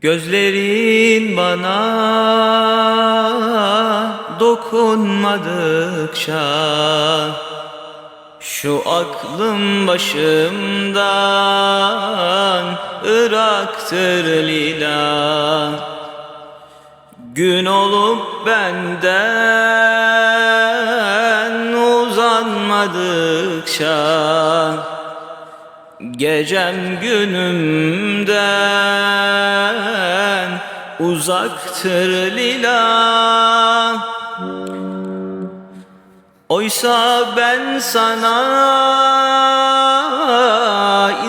Gözlerin bana dokunmadıkça Şu aklım başımdan ıraktır lila. Gün olup benden uzanmadıkça Gecem günümden uzaktır lila. Oysa ben sana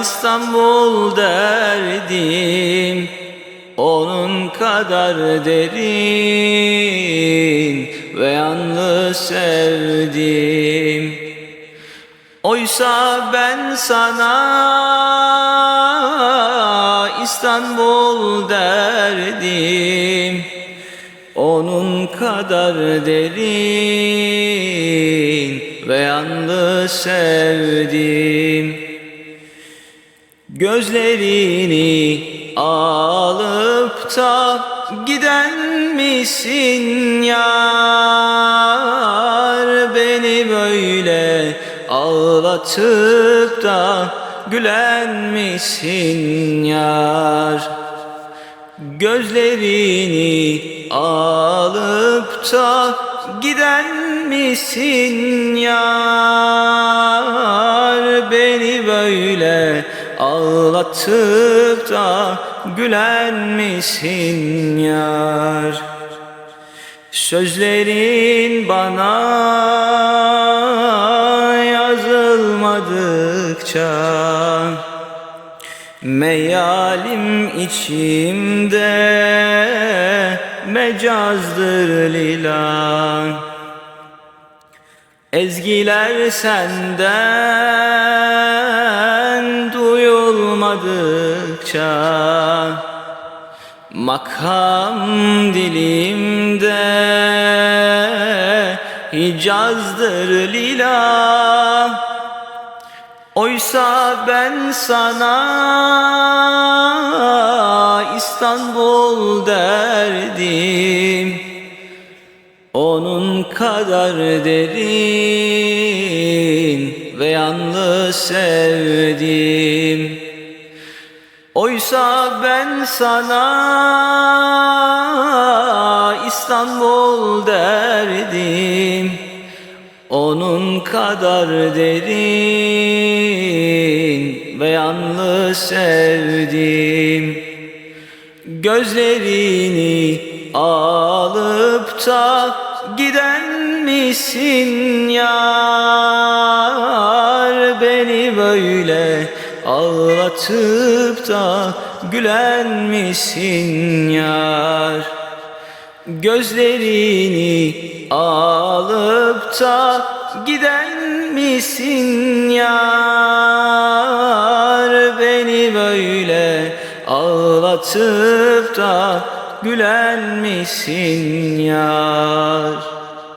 İstanbul derdim Onun kadar derin ve yalnız sevdim Oysa ben sana İstanbul derdim. Onun kadar derin ve yalnız sevdim. Gözlerini alıp da giden misin yar ağlatıp da gülen misin yar. Gözlerini alıp da giden misin yar. Beni böyle ağlatıp da gülen misin yar. Sözlerin bana yazılmadıkça Meyalim içimde mecazdır lila Ezgiler senden duyulmadıkça Makam dilimde Hicazdır lila Oysa ben sana İstanbul derdim. Onun kadar derin ve yalnız sevdim. Oysa ben sana İstanbul derdim. Onun kadar derin yalnız sevdim. Gözlerini alıp da giden misin yar? Beni böyle ağlatıp da gülen misin yar? Gözlerini alıp da giden misin yar böyle ağlatıp da gülen misin yar